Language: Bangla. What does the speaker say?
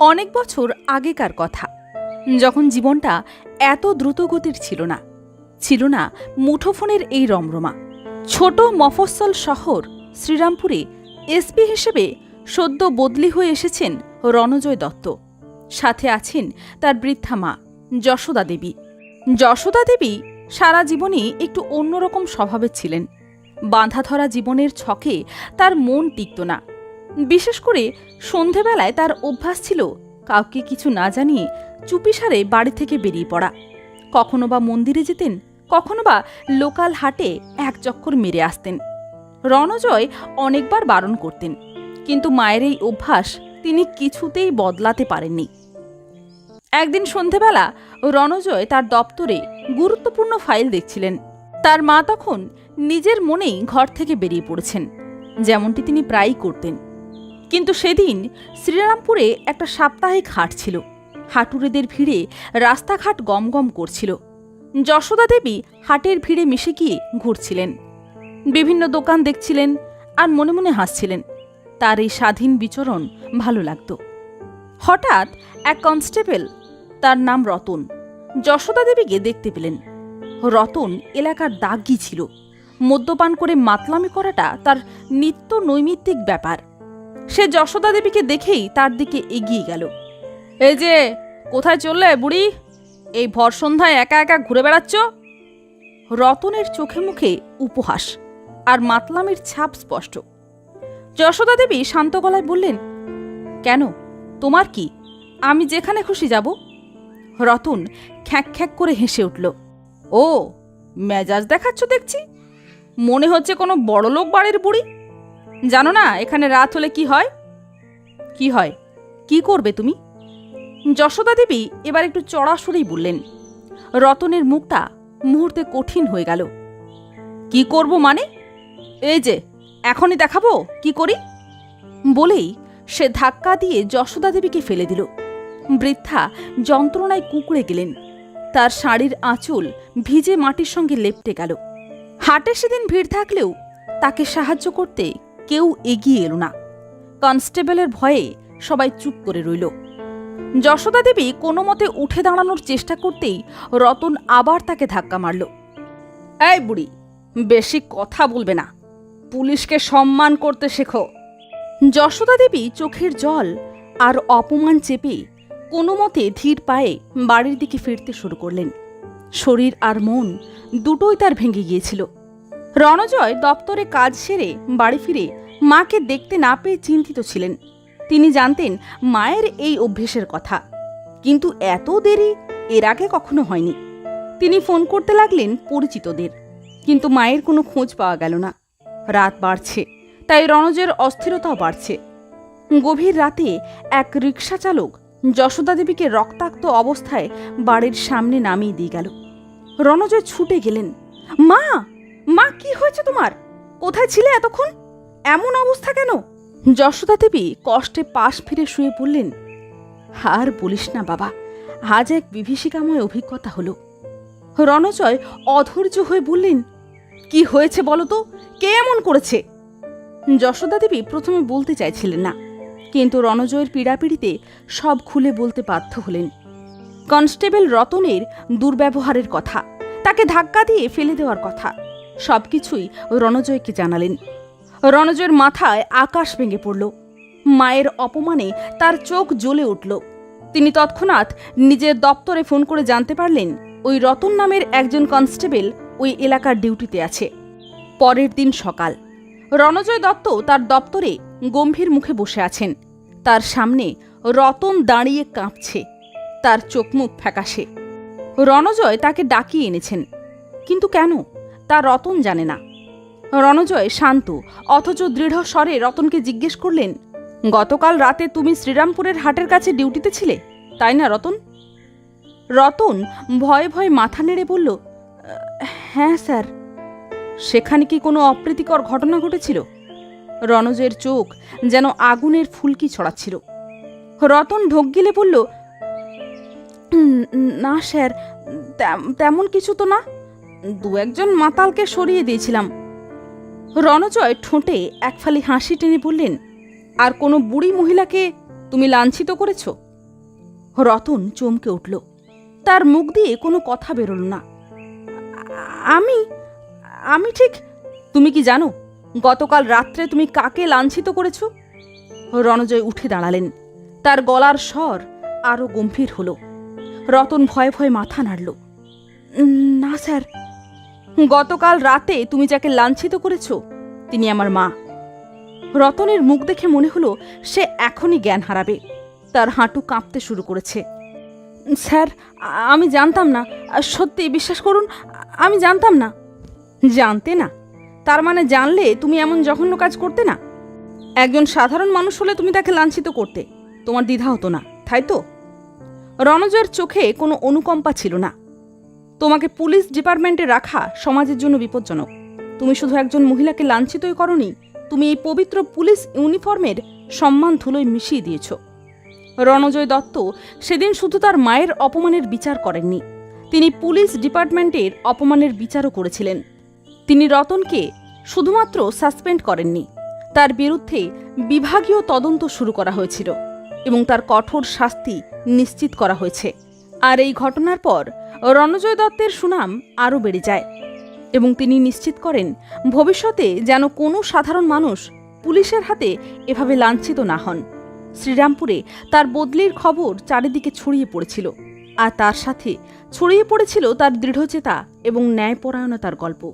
অনেক বছর আগেকার কথা। যখন জীবনটা এত দ্রুতগতির ছিল না ছিল না মুঠোফোনের এই রমরমা। ছোট মফস্বল শহর শ্রীরামপুরে এসপি হিসেবে সদ্য বদলি হয়ে এসেছেন রণজয় দত্ত। সাথে আছেন তার বৃদ্ধা মা যশোদা দেবী। যশোদা দেবী সারা জীবনে একটু অন্যরকম স্বভাবের ছিলেন। বাঁধা ধরা জীবনের ছকে তার মন টিকত না। বিশেষ করে সন্ধেবেলায় তার অভ্যাস ছিল কাউকে কিছু না জানিয়ে চুপিসারে বাড়ি থেকে বেরিয়ে পড়া। কখনো বা মন্দিরে যেতেন, কখনো বা লোকাল হাটে এক চক্কর মেরে আসতেন। রণজয় অনেকবার বারণ করতেন, কিন্তু মায়ের এই অভ্যাস তিনি কিছুতেই বদলাতে পারেননি। একদিন সন্ধেবেলা রণজয় তার দপ্তরে গুরুত্বপূর্ণ ফাইল দেখছিলেন। তার মা তখন নিজের মনেই ঘর থেকে বেরিয়ে পড়েছেন, যেমনটি তিনি প্রায়ই করতেন। কিন্তু সেদিন শ্রীরামপুরে একটা সাপ্তাহিক হাট ছিল। হাটুরেদের ভিড়ে রাস্তাঘাট গমগম করছিল। যশোদা দেবী হাটের ভিড়ে মিশে গিয়ে ঘুরছিলেন। বিভিন্ন দোকান দেখছিলেন আর মনে মনে হাসছিলেন। তার এই স্বাধীন বিচরণ ভালো লাগত। হঠাৎ এক কনস্টেবল, তার নাম রতন, যশোদা দেবীকে দেখতে পেলেন। রতন এলাকার দাগি ছিল। মদ্যপান করে মাতলামি করাটা তার নিত্য নৈমিত্তিক ব্যাপার। সে যশোদা দেবীকে দেখেই তার দিকে এগিয়ে গেল। এই যে, কোথায় চললে বুড়ি? এই ভর সন্ধ্যায় একা একা ঘুরে বেড়াচ্ছ? রতনের চোখে মুখে উপহাস আর মাতলামির ছাপ স্পষ্ট। যশোদা দেবী শান্ত গলায় বললেন, কেন? তোমার কি? আমি যেখানে খুশি যাব? রতন খ্যাঁক খ্যাঁক করে হেসে উঠল, ও, মেজাজ দেখাচ্ছ দেখছি? মনে হচ্ছে কোনো বড়লোক বাড়ির বুড়ি? জানো না, এখানে রাত হলে কি হয়? কি হয়? কি করবে তুমি? যশোদা দেবী এবার একটু চড়াসড়েই বললেন, রতনের মুখটা মুহূর্তে কঠিন হয়ে গেল। কি করব মানে? এই যে, এখনই দেখাবো, কি করি? বলেই সে ধাক্কা দিয়ে যশোদা দেবীকে ফেলে দিল। বৃদ্ধা যন্ত্রণায় কুঁকড়ে গেলেন। তার শাড়ির আঁচল ভিজে মাটির সঙ্গে লেপটে গেল। হাটে সেদিন ভিড় থাকলেও তাকে সাহায্য করতে এগিয়ে এলো না। কনস্টেবলের ভয়ে সবাই চুপ করে রইল। যশোদা দেবী কোনো মতে উঠে দাঁড়ানোর চেষ্টা করতেই রতন আবার তাকে ধাক্কা মারল। এই বুড়ি, বেশি কথা বলবে না। পুলিশকে সম্মান করতে শেখো। যশোদা দেবী চোখের জল আর অপমান চেপে কোনো মতে ধীর পায়ে বাড়ির দিকে ফিরতে শুরু করলেন। শরীর আর মন দুটোই তার ভেঙে গিয়েছিল। রণজয় দপ্তরে কাজ সেরে বাড়ি ফিরে মাকে দেখতে না পেয়ে চিন্তিত ছিলেন। তিনি জানতেন মায়ের এই অভ্যেসের কথা। কিন্তু এত দেরি এর আগে কখনো হয়নি। তিনি ফোন করতে লাগলেন পরিচিতদের। কিন্তু মায়ের কোনো খোঁজ পাওয়া গেল না। রাত বাড়ছে, তাই রণজের অস্থিরতাও বাড়ছে। গভীর রাতে এক রিক্সা চালক যশোদা দেবীকে রক্তাক্ত অবস্থায় বাড়ির সামনে নামিয়ে দিয়ে গেল। রণজয় ছুটে গেলেন, মা! মা, কি হয়েছে তোমার? কোথায় ছিলে এতক্ষণ? এমন অবস্থা কেন? যশোদা দেবী কষ্টে পাশ ফিরে শুয়ে পড়লেন আর বলিস না বাবা, আজ এক বিভীষিকাময় অভিজ্ঞতা হলো। রণজয় অধৈর্য হয়ে বললেন, কি হয়েছে বলো তো? কে এমন করেছে? যশোদা দেবী প্রথমে বলতে চাইছিলেন না, কিন্তু রণজয়ের পীড়াপিড়িতে সব খুলে বলতে বাধ্য হলেন। কনস্টেবল রতনের দুর্ব্যবহারের কথা, তাকে ধাক্কা দিয়ে ফেলে দেওয়ার কথা। সবকিছুই রণজয়কে জানালেন। রণজয়ের মাথায় আকাশ ভেঙে পড়ল। মায়ের অপমানে তার চোখ জ্বলে উঠল। তিনি তৎক্ষণাৎ নিজের দপ্তরে ফোন করে জানতে পারলেন, ওই রতন নামের একজন কনস্টেবল ওই এলাকার ডিউটিতে আছে। পরের দিন সকাল। রণজয় দত্ত তার দপ্তরে গম্ভীর মুখে বসে আছেন। তার সামনে রতন দাঁড়িয়ে কাঁপছে। তার চোখ মুখ ফ্যাকাশে। রণজয় তাকে ডাকিয়ে এনেছেন। কিন্তু কেন? তা রতন জানে না। রণজয় শান্ত, অথচ দৃঢ় স্বরে রতনকে জিজ্ঞেস করলেন, গতকাল রাতে তুমি শ্রীরামপুরের হাটের কাছে ডিউটিতে ছিলে? তাই না, রতন? রতন ভয়ে ভয়ে মাথা নেড়ে বলল হ্যাঁ স্যার। সেখানে কি কোনো অপ্রীতিকর ঘটনা ঘটেছিল? রণজয়ের চোখ যেন আগুনের ফুলকি ছড়াচ্ছিল। রতন ঢোক গিলে বলল না, স্যার। তেমন কিছু তো না। দু একজন মাতালকে সরিয়ে দিয়েছিলাম। রণজয় ঠোঁটে একফালি হাসি টেনে বললেন, আর কোনো বুড়ি মহিলাকে তুমি লাঞ্ছিত করেছ? রতন চমকে উঠল। তার মুখ দিয়ে কোনো কথা বেরোল না। আমি আমি ঠিক, তুমি কি জানো গতকাল রাত্রে তুমি কাকে লাঞ্ছিত করেছ? রণজয় উঠে দাঁড়ালেন। তার গলার স্বর আরও গম্ভীর হলো। রতন ভয়ে ভয়ে মাথা নাড়ল। না স্যার গতকাল রাতে তুমি যাকে লাঞ্ছিত করেছ, তিনি আমার মা। রতনের মুখ দেখে মনে হলো সে এখনই জ্ঞান হারাবে। তার হাঁটু কাঁপতে শুরু করেছে। স্যার, আমি জানতাম না। সত্যি বিশ্বাস করুন, আমি জানতাম না। জানতে না? তার মানে জানলে তুমি এমন জঘন্য কাজ করতে না? একজন সাধারণ মানুষ হলে তুমি তাকে লাঞ্ছিত করতে। তোমার দ্বিধা হতো না, তাই তো? রণজয়ের চোখে কোনো অনুকম্পা ছিল না। তোমাকে পুলিশ ডিপার্টমেন্টে রাখা সমাজের জন্য বিপজ্জনক। তুমি শুধু একজন মহিলাকে লাঞ্ছিতই করনি, তুমি এই পবিত্র পুলিশ ইউনিফর্মের সম্মান ধুলোয় মিশিয়ে দিয়েছ। রণজয় দত্ত সেদিন শুধু তার মায়ের অপমানের বিচার করেননি, তিনি পুলিশ ডিপার্টমেন্টের অপমানের বিচারও করেছিলেন। তিনি রতনকে শুধুমাত্র সাসপেন্ড করেননি, তার বিরুদ্ধে বিভাগীয় তদন্ত শুরু করা হয়েছিল এবং তার কঠোর শাস্তি নিশ্চিত করা হয়েছে। আর এই ঘটনার পর রণজয় দত্তের সুনাম আরও বেড়ে যায় এবং তিনি নিশ্চিত করেন ভবিষ্যতে যেন কোনো সাধারণ মানুষ পুলিশের হাতে এভাবে লাঞ্ছিত না হন। শ্রীরামপুরে তার বদলির খবর চারিদিকে ছড়িয়ে পড়েছিল আর তার সাথে ছড়িয়ে পড়েছিল তার দৃঢ়চেতা এবং ন্যায়পরায়ণতার গল্প।